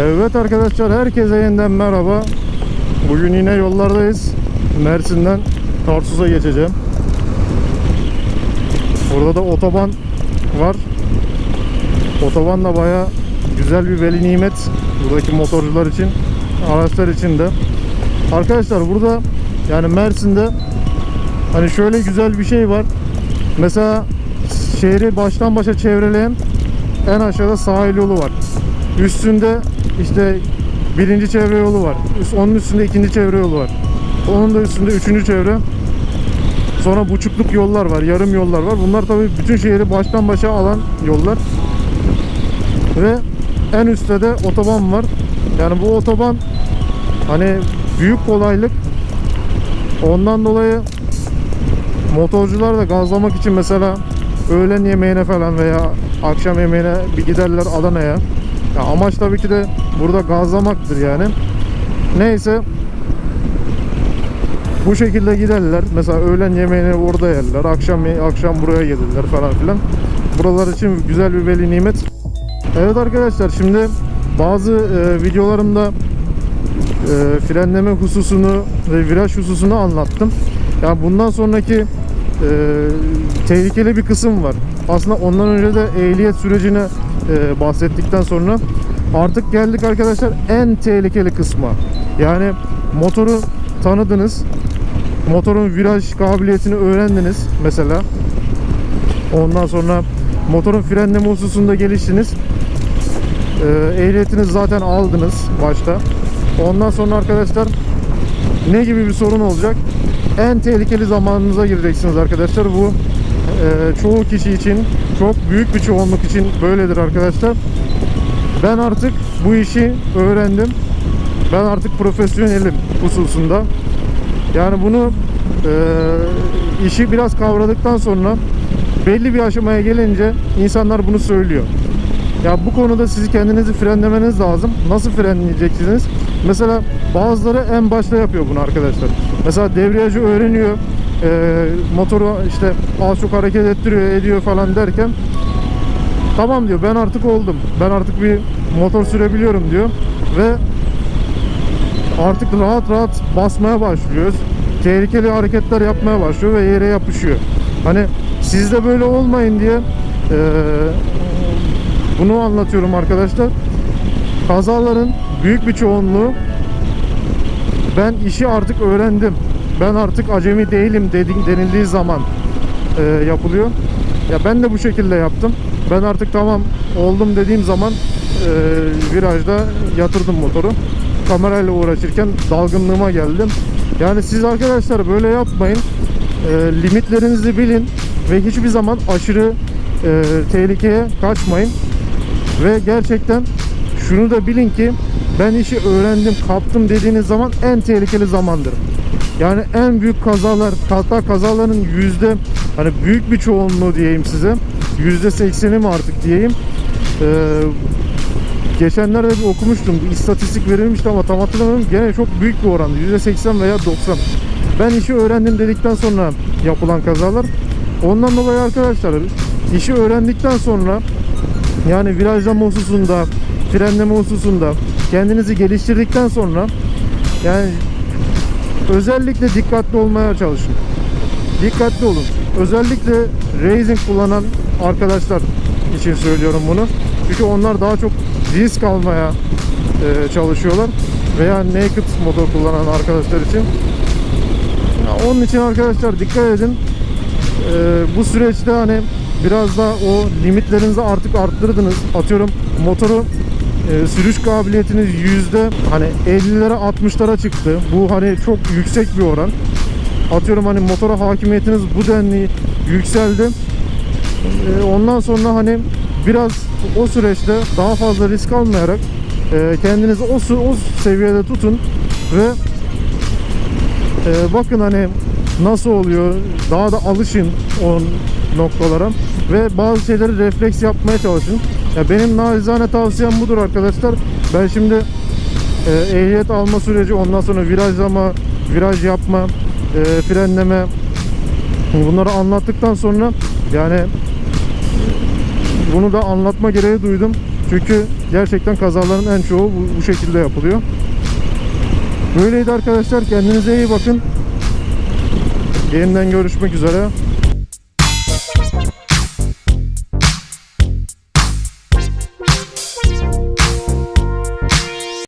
Evet arkadaşlar herkese yeniden merhaba. Bugün yine yollardayız. Mersin'den Tarsus'a geçeceğim. Burada da otoban var. Otoban da baya güzel bir veli nimet. Buradaki motorcular için, araçlar için de. Arkadaşlar burada yani Mersin'de hani şöyle güzel bir şey var. Mesela şehri baştan başa çevreleyen en aşağıda sahil yolu var. Üstünde işte birinci çevre yolu var. Onun üstünde ikinci çevre yolu var. Onun da üstünde üçüncü çevre. Sonra buçukluk yollar var, yarım yollar var. Bunlar tabii bütün şehri baştan başa alan yollar. Ve en üstte de otoban var. Yani bu otoban hani büyük kolaylık. Ondan dolayı motorcular da gazlamak için mesela öğlen yemeğine falan veya akşam yemeğine bir giderler Adana'ya. Ya amaç tabii ki de burada gazlamaktır yani. Neyse bu şekilde giderler. Mesela öğlen yemeğini orada yerler. Akşam akşam buraya gelirler falan filan. Buralar için güzel bir veli nimet. Evet arkadaşlar şimdi bazı e, videolarımda e, frenleme hususunu ve viraj hususunu anlattım. Yani bundan sonraki e, tehlikeli bir kısım var. Aslında ondan önce de ehliyet sürecini e, bahsettikten sonra artık geldik arkadaşlar en tehlikeli kısma. Yani motoru tanıdınız. Motorun viraj kabiliyetini öğrendiniz mesela. Ondan sonra motorun frenleme hususunda geliştiniz. E, ehliyetinizi zaten aldınız başta. Ondan sonra arkadaşlar ne gibi bir sorun olacak? En tehlikeli zamanınıza gireceksiniz arkadaşlar. Bu e, çoğu kişi için, çok büyük bir çoğunluk için böyledir arkadaşlar. Ben artık bu işi öğrendim. Ben artık profesyonelim hususunda. Yani bunu e, işi biraz kavradıktan sonra belli bir aşamaya gelince insanlar bunu söylüyor. Ya bu konuda sizi kendinizi frenlemeniz lazım. Nasıl frenleyeceksiniz? Mesela bazıları en başta yapıyor bunu arkadaşlar. Mesela debriyajı öğreniyor. e, motoru işte az çok hareket ettiriyor, ediyor falan derken tamam diyor ben artık oldum. Ben artık bir motor sürebiliyorum diyor ve artık rahat rahat basmaya başlıyoruz. Tehlikeli hareketler yapmaya başlıyor ve yere yapışıyor. Hani siz de böyle olmayın diye e, bunu anlatıyorum arkadaşlar. Kazaların büyük bir çoğunluğu ben işi artık öğrendim. Ben artık acemi değilim dedi- denildiği zaman e, yapılıyor. Ya ben de bu şekilde yaptım. Ben artık tamam oldum dediğim zaman e, virajda yatırdım motoru. Kamerayla uğraşırken dalgınlığıma geldim. Yani siz arkadaşlar böyle yapmayın. E, limitlerinizi bilin ve hiçbir zaman aşırı e, tehlikeye kaçmayın. Ve gerçekten şunu da bilin ki ben işi öğrendim, kaptım dediğiniz zaman en tehlikeli zamandır. Yani en büyük kazalar, hatta kazaların yüzde hani büyük bir çoğunluğu diyeyim size. Yüzde sekseni mi artık diyeyim. Ee, geçenlerde bir okumuştum. Bir istatistik verilmişti ama tam hatırlamıyorum. Gene çok büyük bir oranda. Yüzde seksen veya 90. Ben işi öğrendim dedikten sonra yapılan kazalar. Ondan dolayı arkadaşlar işi öğrendikten sonra yani virajlama hususunda, frenleme hususunda kendinizi geliştirdikten sonra yani özellikle dikkatli olmaya çalışın. Dikkatli olun. Özellikle racing kullanan arkadaşlar için söylüyorum bunu. Çünkü onlar daha çok risk almaya e, çalışıyorlar. Veya naked motor kullanan arkadaşlar için. Ya onun için arkadaşlar dikkat edin. E, bu süreçte hani biraz da o limitlerinizi artık arttırdınız. Atıyorum motoru e, sürüş kabiliyetiniz yüzde hani 50'lere 60'lara çıktı. Bu hani çok yüksek bir oran. Atıyorum hani motora hakimiyetiniz bu denli yükseldi. E, ondan sonra hani biraz o süreçte daha fazla risk almayarak e, kendinizi o, o seviyede tutun ve e, bakın hani nasıl oluyor daha da alışın o noktalara ve bazı şeyleri refleks yapmaya çalışın. Ya benim narizane tavsiyem budur arkadaşlar. Ben şimdi e, ehliyet alma süreci ondan sonra virajlama, viraj yapma, e, frenleme bunları anlattıktan sonra yani bunu da anlatma gereği duydum. Çünkü gerçekten kazaların en çoğu bu, bu şekilde yapılıyor. Böyleydi arkadaşlar. Kendinize iyi bakın. Yeniden görüşmek üzere.